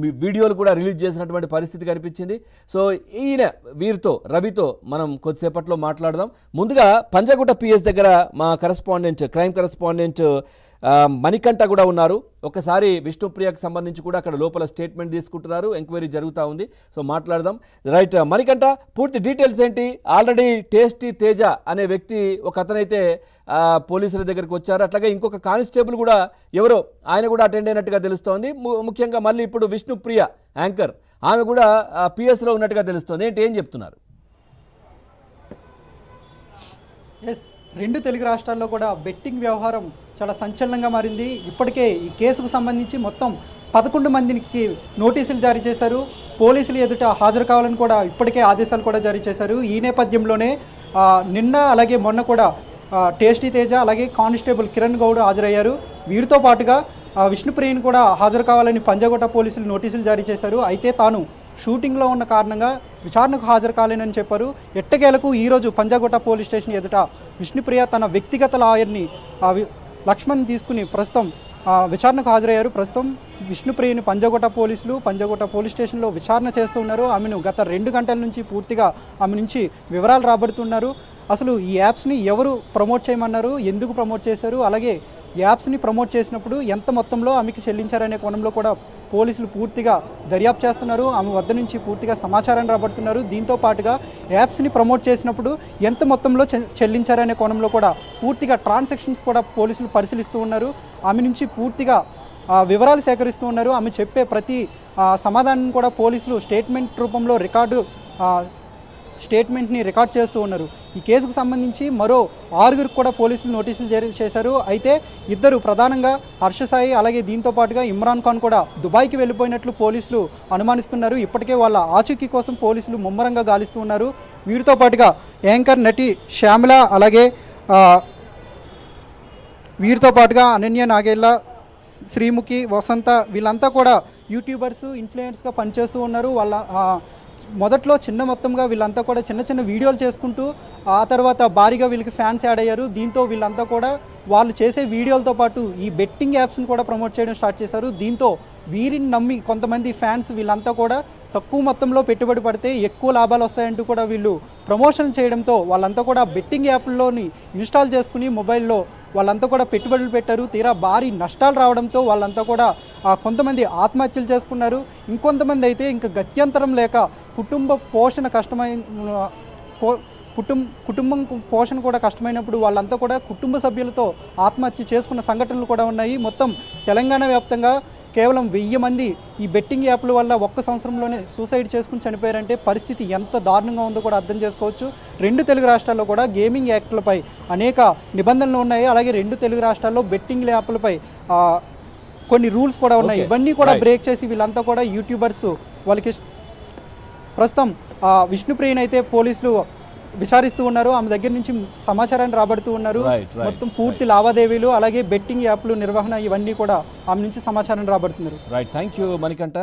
మీ వీడియోలు కూడా రిలీజ్ చేసినటువంటి పరిస్థితి కనిపించింది. సో ఈయన వీరితో రవితో మనం కొద్దిసేపట్లో మాట్లాడదాం. ముందుగా పంజాగుట్ట పిఎస్ దగ్గర మా కరెస్పాండెంట్ క్రైమ్ కరెస్పాండెంట్ మణికంఠ కూడా ఉన్నారు. ఒకసారి విష్ణుప్రియకు సంబంధించి కూడా అక్కడ లోపల స్టేట్మెంట్ తీసుకుంటున్నారు. ఎంక్వైరీ జరుగుతూ ఉంది. సో మాట్లాడదాం. రైట్ మణికంఠ పూర్తి డీటెయిల్స్ ఏంటి? ఆల్రెడీ టేస్టీ తేజ అనే వ్యక్తి ఒక అతనైతే పోలీసుల దగ్గరికి వచ్చారు. అట్లాగే ఇంకొక కానిస్టేబుల్ కూడా ఎవరో ఆయన కూడా అటెండ్ అయినట్టుగా తెలుస్తోంది. ము- ముఖ్యంగా మళ్ళీ ఇప్పుడు విష్ణుప్రియ యాంకర్ ఆమె కూడా పిఎస్లో ఉన్నట్టుగా తెలుస్తోంది. ఏంటి ఏం చెప్తున్నారు? ఎస్ రెండు తెలుగు రాష్ట్రాల్లో కూడా బెట్టింగ్ వ్యవహారం చాలా సంచలనంగా మారింది. ఇప్పటికే ఈ కేసుకు సంబంధించి మొత్తం పదకొండు మందికి నోటీసులు జారీ చేశారు. పోలీసులు ఎదుట హాజరు కావాలని కూడా ఇప్పటికే ఆదేశాలు కూడా జారీ చేశారు. ఈ నేపథ్యంలోనే నిన్న అలాగే మొన్న కూడా టేస్టీ తేజ అలాగే కానిస్టేబుల్ కిరణ్ గౌడ్ హాజరయ్యారు. వీరితో పాటుగా విష్ణుప్రియను విష్ణుప్రియని కూడా హాజరు కావాలని పంజాగుట్ట పోలీసులు నోటీసులు జారీ చేశారు. అయితే తాను షూటింగ్లో ఉన్న కారణంగా విచారణకు హాజరు కాలేనని చెప్పారు. ఎట్టకేలకు ఈరోజు పంజాగుట్ట పోలీస్ స్టేషన్ ఎదుట విష్ణుప్రియ తన వ్యక్తిగత లాయర్ని లక్ష్మణ్ తీసుకుని ప్రస్తుతం విచారణకు హాజరయ్యారు. ప్రస్తుతం విష్ణుప్రియని పంజాగుట్ట పోలీసులు పంజాగుట్ట పోలీస్ స్టేషన్లో విచారణ చేస్తూ ఉన్నారు. ఆమెను గత రెండు గంటల నుంచి పూర్తిగా ఆమె నుంచి వివరాలు రాబడుతున్నారు. అసలు ఈ యాప్స్ని ఎవరు ప్రమోట్ చేయమన్నారు? ఎందుకు ప్రమోట్ చేశారు? అలాగే ఈ యాప్స్ని ప్రమోట్ చేసినప్పుడు ఎంత మొత్తంలో ఆమెకి చెల్లించారనే కోణంలో కూడా పోలీసులు పూర్తిగా దర్యాప్తు చేస్తున్నారు. ఆమె వద్ద నుంచి పూర్తిగా సమాచారాన్ని రాబడుతున్నారు. దీంతో పాటుగా యాప్స్ని ప్రమోట్ చేసినప్పుడు ఎంత మొత్తంలో చె- చెల్లించారనే కోణంలో కూడా పూర్తిగా ట్రాన్సాక్షన్స్ కూడా పోలీసులు పరిశీలిస్తూ ఉన్నారు. ఆమె నుంచి పూర్తిగా వివరాలు సేకరిస్తూ ఉన్నారు. ఆమె చెప్పే ప్రతి సమాధానం కూడా పోలీసులు స్టేట్మెంట్ రూపంలో రికార్డు స్టేట్మెంట్ని రికార్డ్ చేస్తూ ఉన్నారు. ఈ కేసుకు సంబంధించి మరో ఆరుగురికి కూడా పోలీసులు నోటీసులు జారీ చేశారు. అయితే ఇద్దరు ప్రధానంగా హర్షసాయి అలాగే దీంతో పాటుగా ఇమ్రాన్ ఖాన్ కూడా దుబాయ్కి వెళ్ళిపోయినట్లు పోలీసులు అనుమానిస్తున్నారు. ఇప్పటికే వాళ్ళ ఆచూకీ కోసం పోలీసులు ముమ్మరంగా గాలిస్తూ ఉన్నారు. వీరితో పాటుగా యాంకర్ నటి శ్యామల అలాగే వీరితో పాటుగా అనన్య నాగేళ్ళ శ్రీముఖి వసంత వీళ్ళంతా కూడా యూట్యూబర్స్ ఇన్ఫ్లుయెన్స్గా పనిచేస్తూ ఉన్నారు. వాళ్ళ మొదట్లో చిన్న మొత్తంగా వీళ్ళంతా కూడా చిన్న చిన్న వీడియోలు చేసుకుంటూ ఆ తర్వాత భారీగా వీళ్ళకి ఫ్యాన్స్ యాడ్ అయ్యారు. దీంతో వీళ్ళంతా కూడా వాళ్ళు చేసే వీడియోలతో పాటు ఈ బెట్టింగ్ యాప్స్ని కూడా ప్రమోట్ చేయడం స్టార్ట్ చేశారు. దీంతో వీరిని నమ్మి కొంతమంది ఫ్యాన్స్ వీళ్ళంతా కూడా తక్కువ మొత్తంలో పెట్టుబడి పడితే ఎక్కువ లాభాలు వస్తాయంటూ కూడా వీళ్ళు ప్రమోషన్ చేయడంతో వాళ్ళంతా కూడా బెట్టింగ్ యాప్లోని ఇన్స్టాల్ చేసుకుని మొబైల్లో వాళ్ళంతా కూడా పెట్టుబడులు పెట్టారు. తీరా భారీ నష్టాలు రావడంతో వాళ్ళంతా కూడా కొంతమంది ఆత్మహత్యలు చేసుకున్నారు. ఇంకొంతమంది అయితే ఇంకా గత్యంతరం లేక కుటుంబ పోషణ కష్టమైన పో- కుటుంబ కుటుంబం పోషణ కూడా కష్టమైనప్పుడు వాళ్ళంతా కూడా కుటుంబ సభ్యులతో ఆత్మహత్య చేసుకున్న సంఘటనలు కూడా ఉన్నాయి. మొత్తం తెలంగాణ వ్యాప్తంగా కేవలం వెయ్యి మంది ఈ బెట్టింగ్ యాప్ల వల్ల ఒక్క సంవత్సరంలోనే సూసైడ్ చేసుకుని చనిపోయారంటే పరిస్థితి ఎంత దారుణంగా ఉందో కూడా అర్థం చేసుకోవచ్చు రెండు తెలుగు రాష్ట్రాల్లో కూడా గేమింగ్ యాక్ట్లపై అనేక నిబంధనలు ఉన్నాయి అలాగే రెండు తెలుగు రాష్ట్రాల్లో బెట్టింగ్ యాప్లపై కొన్ని రూల్స్ కూడా ఉన్నాయి. ఇవన్నీ కూడా. బ్రేక్ చేసి వీళ్ళంతా కూడా యూట్యూబర్స్ వాళ్ళకి ప్రస్తుతం విష్ణుప్రియని అయితే పోలీసులు విచారిస్తూ ఉన్నారు. ఆమె దగ్గర నుంచి సమాచారాన్ని రాబడుతూ ఉన్నారు. మొత్తం పూర్తి లావాదేవీలు అలాగే బెట్టింగ్ యాప్లు నిర్వహణ ఇవన్నీ కూడా ఆమె నుంచి సమాచారం రాబడుతున్నారు. Right thank you Manikanta